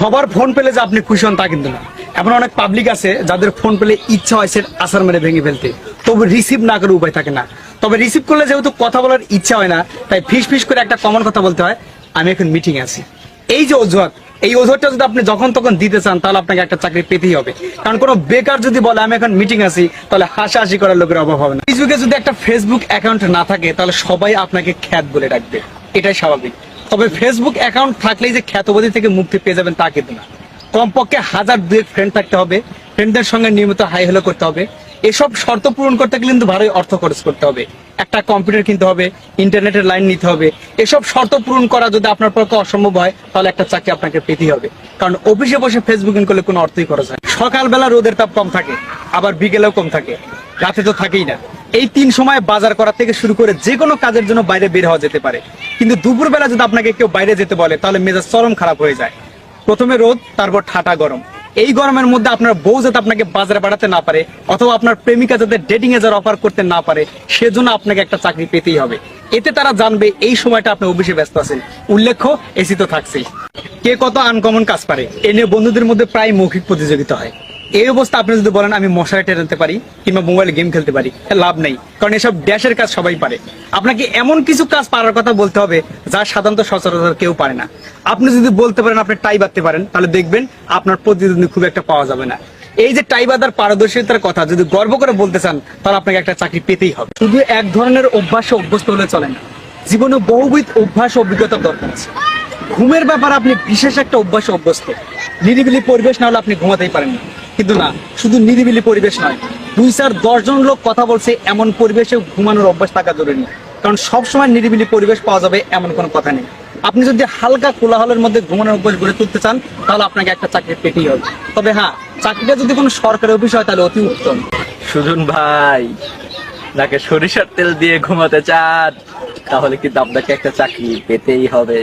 সবার ফোন পেলে যে আপনি খুশি হন তা কিন্তু না। এমন অনেক পাবলিক আছে যাদের ফোন পেলে ইচ্ছা হয় সে আসার মেরে ভেঙে ফেলতে। তবে রিসিভ না করে উপায় থাকে না। তবে রিসিভ করলে যেহেতু কথা বলার ইচ্ছা হয় না, তাই ফিস ফিস করে একটা কমন কথা বলতে হয়, আমি এখন মিটিং আছি। এই যে অজুহাত, এই অজুহাতটা যদি আপনি যখন তখন দিতে চান, তাহলে আপনাকে একটা চাকরি পেতেই হবে। কারণ কোনো বেকার যদি বলে, আমি এখন মিটিং আছি, তাহলে হাসাহাসি করার লোকের অভাব হবে না। ফেসবুকে যদি একটা ফেসবুক অ্যাকাউন্ট না থাকে, তাহলে সবাই আপনাকে খ্যাত বলে ডাকবে। এটাই স্বাভাবিক। তবে ফেসবুক অ্যাকাউন্ট থাকলেই যে খ্যাতবাদী থেকে মুক্তি পেয়ে যাবেন তা কিন্তু না। কমপক্ষে হাজার দুয়েক ফ্রেন্ড থাকতে হবে ফ্রেন্ডদের সঙ্গে নিয়মিত হাই হ্যালো করতে হবে। এসব শর্ত পূরণ করতে গেলে কিন্তু ভালোই অর্থ খরচ করতে হবে। একটা কম্পিউটার কিনতে হবে ইন্টারনেটের লাইন নিতে হবে। এসব শর্ত পূরণ করা যদি আপনার পক্ষে অসম্ভব হয়, তাহলে একটা চাকরি আপনাকে পেতেই হবে। কারণ অফিসে বসে ফেসবুকিং করলে কোনো অর্থই খরচ হয় সকালবেলা রোদের তাপ কম থাকে, আবার বিকেলেও কম থাকে। রাতে তো থাকেই না। এই তিন সময় বাজার করা থেকে শুরু করে যে কোনো কাজের জন্য বাইরে বের হওয়া যেতে পারে। কিন্তু দুপুরবেলা যদি আপনাকে কেউ বাইরে যেতে বলে, তাহলে মেজাজ চরম খারাপ হয়ে যায়। প্রথমে রোদ, তারপর ঠাটা গরম। এই গরমের মধ্যে আপনার বউ যাতে আপনাকে বাজারে বাড়াতে না পারে, অথবা আপনার প্রেমিকা যাতে ডেটিং এ যারা অফার করতে না পারে, সেজন্য আপনাকে একটা চাকরি পেতেই হবে। এতে তারা জানবে এই সময়টা আপনি অফিসে ব্যস্ত আছেন। উল্লেখ্য এসি তো থাকছেই। কে কত আনকমন কাজ পারে? এ নিয়ে বন্ধুদের মধ্যে প্রায় মৌখিক প্রতিযোগিতা হয়। এই অবস্থা আপনি যদি বলেন আমি মশারি টেনে পারি কিংবা মোবাইলে গেম খেলতে পারি লাভ নেই। কারণ এসব ড্যাশের কাজ সবাই পারে। আপনাকে এমন কিছু কাজ পারার কথা বলতে হবে যা সাধারণত সচরাচর কেউ পারে না। আপনি যদি বলতে পারেন আপনি টাই বাঁধতে পারেন, তাহলে দেখবেন আপনার প্রতিদ্বন্দ্বী খুব একটা পাওয়া যাবে না। এই যে টাই বাঁধার পারদর্শিতার কথা যদি গর্ব করে বলতে চান, তাহলে আপনাকে একটা চাকরি পেতেই হবে। শুধু এক ধরনের অভ্যাসে অভ্যস্ত হলে চলে না, জীবনে বহুবিধ অভ্যাস অভিজ্ঞতার দরকার আছে। ঘুমের ব্যাপারে আপনি বিশেষ একটা অভ্যাসে অভ্যস্ত। নিরিবিলি পরিবেশ না হলে আপনি ঘুমাতেই পারেন না। কিন্তু না, শুধু নিরিবিলি পরিবেশ নয়, দুই চার দশজন লোক কথা বলছে এমন পরিবেশে ঘুমানোর অভ্যাস থাকা জরুরি। কারণ সবসময় নিরিবিলি পরিবেশ পাওয়া যাবে এমন কোনো কথা নেই। আপনি যদি হালকা কোলাহলের মধ্যে ঘুমানোর অভ্যাস গড়ে তুলতে চান, তাহলে আপনাকে একটা চাকরি পেতেই হবে। তবে হ্যাঁ চাকরিটা যদি কোনো সরকারি অফিস হয়, তাহলে অতি উত্তম। সুজন ভাই নাকে সরিষার তেল দিয়ে ঘুমাতে চান, তাহলে কিন্তু আপনাকে একটা চাকরি পেতেই হবে?